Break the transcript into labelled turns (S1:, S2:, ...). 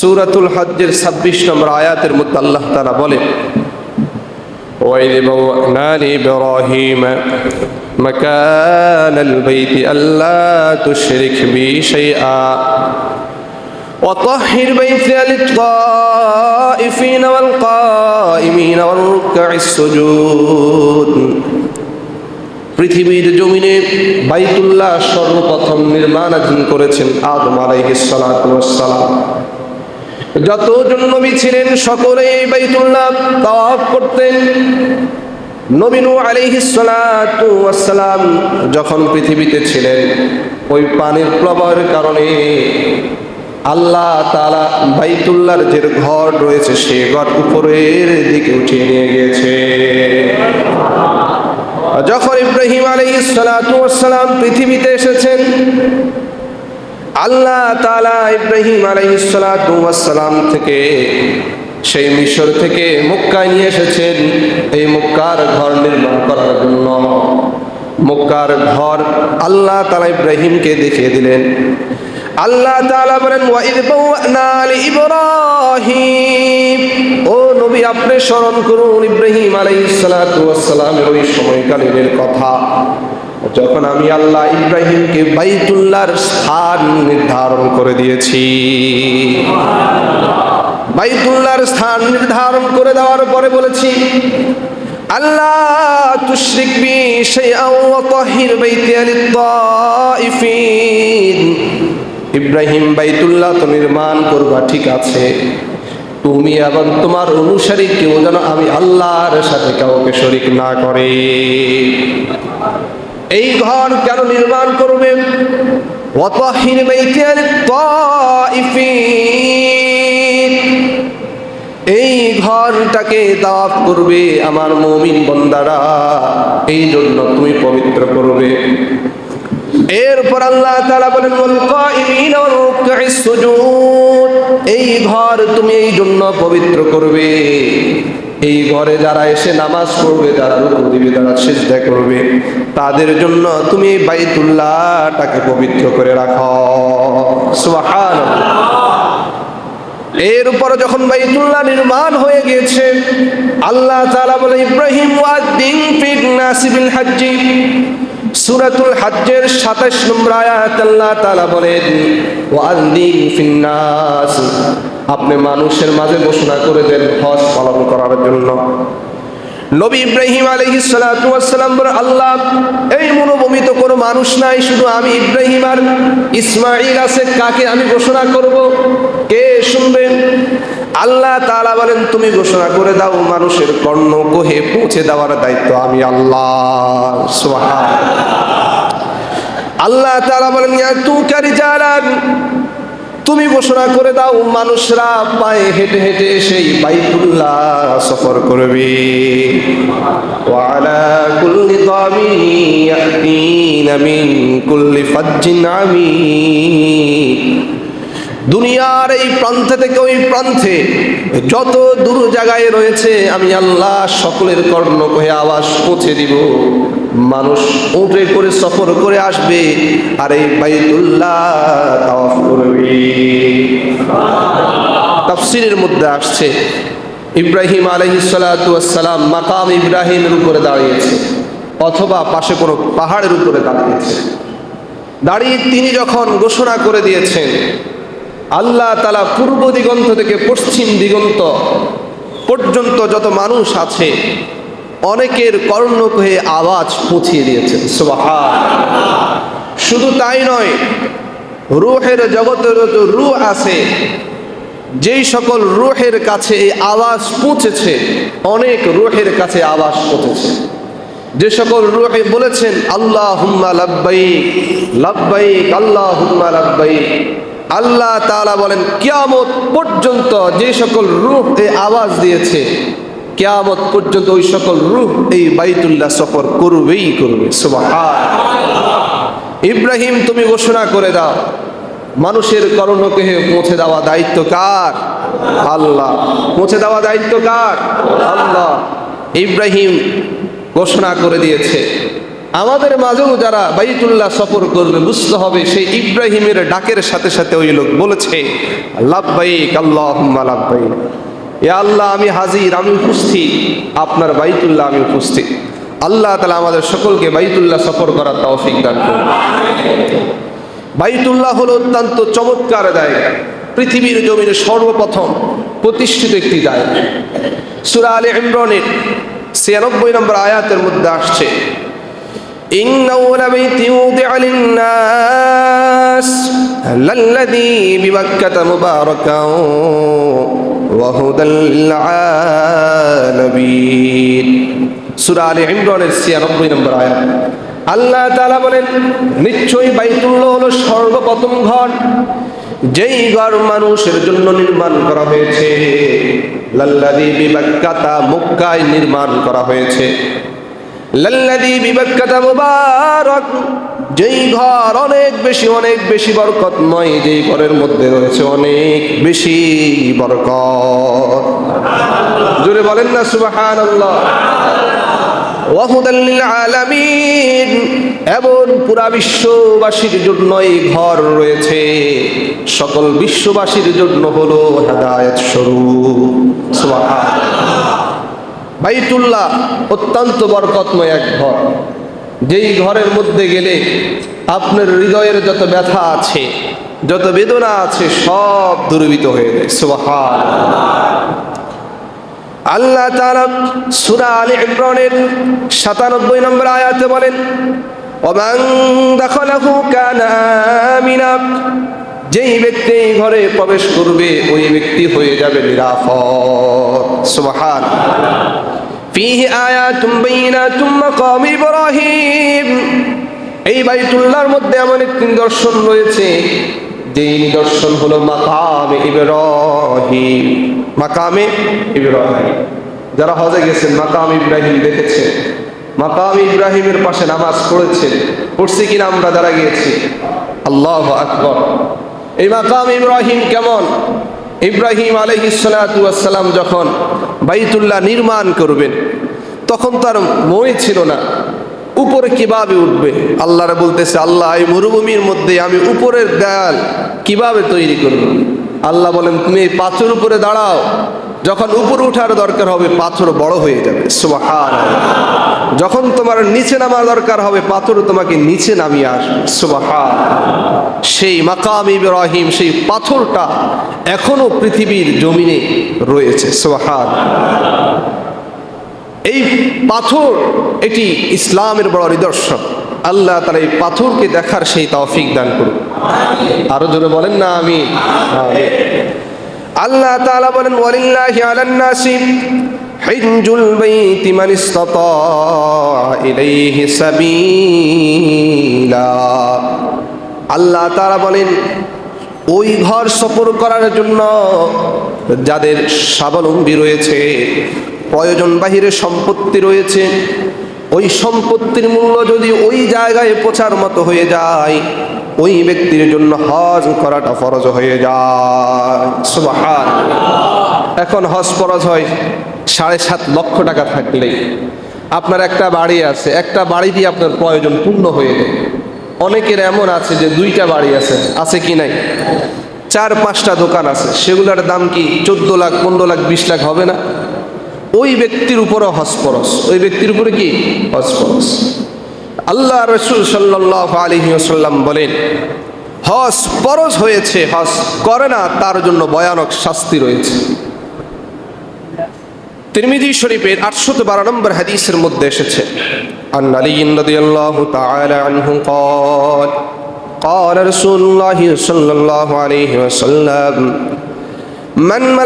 S1: সুরাতুল হজ্জের ছাব্বিশ নম্বর আয়াতের মধ্যে আল্লাহ তারা বলে وإذ بوأنا لإبراهيم مكان البيت ألا تشرك بي شيئا وطهر بيتي للطائفين والقائمين والركع السجود পৃথিবীর জমিনে বাইতুল্লাহ সর্বপ্রথম নির্মাণাধীন করেছেন আদম আলাইহিস সালাতু ওয়াসসালাম যতজন নবী ছিলেন সকলেই বাইতুল্লাহ তাওয়াফ করতেন। নবীনু ওয়াসসালাম যখন পৃথিবীতে ছিলেন, ওই পানির প্রবাহের কারণে আল্লাহ তালা বাইতুল্লাহর যে ঘর রয়েছে, সে ঘর উপরের দিকে উঠিয়ে নিয়ে গিয়েছে। যখন ইব্রাহিম ওয়াসসালাম পৃথিবীতে এসেছেন আল্লাহ তালা ইব্রাহিম আলাইহিস সালাতু থেকে সেই মিশর থেকে মক্কায় নিয়ে এসেছেন। এই মুক্কার ঘর নির্মাণ করার জন্য। মক্কার ঘর আল্লাহ তালা ইব্রাহিমকে দেখিয়ে দিলেন। আল্লাহ তাআলা বলেন, ওয়াইদ বাওয়ানা ও নবী, আপনি স্মরণ করুন ইব্রাহিম আলাইহিস সালাতু ওই সময়কালীনের কথা। যখন আমি আল্লাহ ইব্রাহিমকে বাইতুল্লাহর স্থান নির্ধারণ করে দিয়েছি। বাইতুল্লাহর স্থান নির্ধারণ করে দেওয়ার পরে বলেছি, আল্লাহ তুশরিক বি শাইআন ওয়া তাহির বাইতি লিত-তাইফিন ইব্রাহিম, বাইতুল্লাহ তো নির্মাণ করবা, ঠিক আছে। তুমি এবং তোমার অনুসারী কেউ যেন আমি আল্লাহর সাথে কাউকে শরিক না করে। এই ঘর কেন নির্মাণ করবে? ওয়াতাহির বাইতি লিত-তাইফিন এই ঘরটাকে দাফ করবে আমার মমিন বন্দারা। এই জন্য তুমি পবিত্র করবে। এরপর আল্লাহ তাআলা বলেন এই ঘর তুমি এই জন্য পবিত্র করবে। এই ঘরে যারা এসে নামাজ পড়বে, যারা রুকু দিবে, যারা সিজদা করবে, তাদের জন্য তুমি বাইতুল্লাহটাকে পবিত্র করে রাখো। সুবহানাল্লাহ। এর উপর যখন বাইতুল্লাহ নির্মাণ হয়ে গিয়েছে, আল্লাহ তাআলা বলে, ইব্রাহিম ওয়াদ্দিন ফিট নাসিবিল হাজ্জি। সূরাতুল হজ্জের 27 নম্বর আয়াত আল্লাহ বলেন ওয়াদ্দিন ফিন নাস আপনি মানুষের মাঝে ঘোষণা করে দেন, হজ পালন করার জন্য। নবী ইব্রাহিম ওয়াসসালাম বলে আল্লাহ, এই মনোভূমি তো কোনো মানুষ নাই, শুধু আমি ইব্রাহিম আর ইসমাইল আছে, কাকে আমি ঘোষণা করব? কে শুনবেন? আল্লাহ তালা বলেন, তুমি ঘোষণা করে দাও, মানুষের কর্ণ কোহে পৌঁছে দেওয়ার দায়িত্ব আমি আল্লাহ আল্লাহ তালা বলেন তুকারি জালান তুমি ঘোষণা করে দাও, মানুষরা পায়ে হেঁটে হেঁটে সেই বাইতুল্লাহ সফর করবে। ওয়ালা কুল্লি কুল্লি দুনিয়ার এই প্রান্তে থেকে ওই প্রান্তে যত দূর জায়গায় রয়েছে, আমি আল্লাহ সকলের কর্ণ কহে আওয়াজ পৌঁছে দিব। মানুষ উঠে করে সফর করে আসবে, আর এই বাইতুল্লাহ তাফসিরের মধ্যে আসছে, ইব্রাহিম আলহিসাল্লাম মাকাম ইব্রাহিমের উপরে দাঁড়িয়েছে, অথবা পাশে কোনো পাহাড়ের উপরে দাঁড়িয়েছে। দাঁড়িয়ে তিনি যখন ঘোষণা করে দিয়েছেন আল্লাহ তালা পূর্ব দিগন্ত থেকে পশ্চিম দিগন্ত পর্যন্ত যত মানুষ আছে, অনেকের কর্ণকহে আওয়াজ পৌঁছিয়ে দিয়েছেন শুধু তাই নয়, রুহের জগতের রুহ আছে, যেই সকল রুহের কাছে এই আওয়াজ পৌঁছেছে, অনেক রুহের কাছে আওয়াজ পৌঁছেছে। যে সকল রুহে বলেছেন আল্লাহ হুম্মা লাব্বাই লাব্বাই আল্লাহ হুম্মা লাব্বাই আল্লাহ তাআলা বলেন, কিয়ামত পর্যন্ত যে সকল রূপ এই আওয়াজ দিয়েছে, কিয়ামত পর্যন্ত ওই সকল রূপ এই বাইতুল্লাহ সফর করবেই করবে ইব্রাহিম, তুমি ঘোষণা করে দাও, মানুষের করণকে পৌঁছে দেওয়া দায়িত্ব কার? আল্লাহ। পৌঁছে দেওয়া দায়িত্ব কার? আল্লাহ। ইব্রাহিম ঘোষণা করে দিয়েছে আমাদের মাঝেও যারা বাইতুল্লাহ সফর করবে, বুঝতে হবে সেই ইব্রাহিমের ডাকের সাথে সাথে ওই লোক বলেছে আল্লাহ আল্লাহ, আমি হাজির, আমি উপস্থিত। আপনার বাইতুল্লাহ আমি উপস্থিত। আল্লাহ তালা আমাদের সকলকে বাইতুল্লাহ সফর করার তৌফিক দান করুন। বাইতুল্লাহ হলো অত্যন্ত চমৎকার জায়গা। পৃথিবীর জমিনে সর্বপ্রথম প্রতিষ্ঠিত একটি জায়গা। সুরা আলী ইমরানের ছিয়ানব্বই নম্বর আয়াতের মধ্যে আসছে إن أول بيت وضع للناس للذي بمكة مباركا وهدى للعالمين সুরা আলী ইমরানের ছিয়ানব্বই নম্বর আয়াত আল্লাহ তাআলা বলেন নিশ্চয়ই বাইতুল্লাহ হলো সর্বপ্রথম ঘর যেই ঘর মানুষের জন্য নির্মাণ করা হয়েছে লাল্লাদি বিবাক্কাতা মক্কায় নির্মাণ করা হয়েছে লাল্লাদি বিবাক্কাতা মুবারক। যেই ঘর অনেক বেশি অনেক বেশি বরকতময়, যেই ঘরের মধ্যে রয়েছে অনেক বেশি বরকত। জোরে বলেন না, সুবহানাল্লাহ। আলামিন। এমন পুরা বিশ্ববাসীর জন্য এই ঘর রয়েছে। সকল বিশ্ববাসীর জন্য হলো হেদায়েত স্বরূপ। সুবহানাল্লাহ। বাইতুল্লাহ অত্যন্ত বরকতময় এক ঘর। যেই ঘরের মধ্যে গেলে আপনার হৃদয়ের যত ব্যথা আছে, যত বেদনা আছে, সব দূরীভূত হয়ে যায়। সুবহান আল্লাহ তাআলা সূরা আলে ইমরানের 97 নম্বর আয়াতে বলেন, ওমান দাখালাহু কানা আমিনা যেই ব্যক্তি ঘরে প্রবেশ করবে, ওই ব্যক্তি হয়ে যাবে নিরাপদ। সুবহান। ফিহি আয়াতুম বাইনাতুম মাকাম ইব্রাহিম। এই বাইতুল্লাহর মধ্যে এমন একটি নিদর্শন রয়েছে, যেই নিদর্শন হলো মাকামে ইব্রাহিম। মাকামে ইব্রাহিম। যারা হজে গেছেন, মাকাম ইব্রাহিম দেখেছে মাকাম ইব্রাহিমের পাশে নামাজ পড়েছেন। পড়ছি কিনা আমরা যারা গিয়েছি? আল্লাহ আকবর। এই মাকাম ইব্রাহিম কেমন? ইব্রাহিম আলহিসাল্লাম যখন বাইতুল্লাহ নির্মাণ করবেন, তখন তার মই ছিল না, উপরে কীভাবে উঠবে? আল্লাহরা বলতেছে, আল্লাহ, এই মরুভূমির মধ্যে আমি উপরের দেয়াল কীভাবে তৈরি করব? আল্লাহ বলেন, তুমি এই পাথর উপরে দাঁড়াও। যখন উপরে উঠার দরকার হবে, পাথর বড় হয়ে যাবে। সুবাহান যখন তোমার নিচে নামার দরকার হবে, পাথর তোমাকে নিচে নামিয়ে আসবে। সুবাহান সেই মাকাম ইব্রাহিম, সেই পাথরটা এখনও পৃথিবীর জমিনে রয়েছে। সুবাহান এই পাথর এটি ইসলামের বড় নিদর্শন। আল্লাহ তারা এই পাথরকে দেখার সেই তৌফিক দান করুন। আরও জোরে বলেন না আমি আল্লাহ তাআলা বলেন, ওয়ালিল্লাহি আলান হিজুল বাইতি মান ইসতাতা ইলাইহি সাবিলা। আল্লাহ তাআলা বলেন, ওই ঘর সফর করার জন্য যাদের স্বাবলম্বী রয়েছে প্রয়োজন বাহিরে সম্পত্তি রয়েছে, ওই সম্পত্তির মূল্য যদি ওই জায়গায় পৌঁছার মতো হয়ে যায় ওই ব্যক্তির জন্য হজ করাটা ফরজ হয়ে যায়। এখন হজ ফরজ হয় সাড়ে সাত লক্ষ টাকা থাকলেই। আপনার একটা বাড়ি আছে, একটা বাড়ি দিয়ে আপনার প্রয়োজন পূর্ণ হয়ে যায়। অনেকের এমন আছে যে দুইটা বাড়ি আছে আছে কি নাই? চার পাঁচটা দোকান আছে, সেগুলোর দাম কি চোদ্দ লাখ, পনেরো লাখ, বিশ লাখ হবে না? ওই ব্যক্তির উপরও হসপরস ওই ব্যক্তির উপরে কি? হসপরস আল্লাহ রসুল সাল্লাহ আলহিউসাল্লাম বলেন হস পরজ হয়েছে হস করে না তার জন্য ভয়ানক শাস্তি রয়েছে তিরমিজি শরীফের আটশত বারো নম্বর হাদিসের মধ্যে এসেছে عن علي رضي الله تعالى عنه قال قال رسول الله صلى الله عليه وسلم من ملك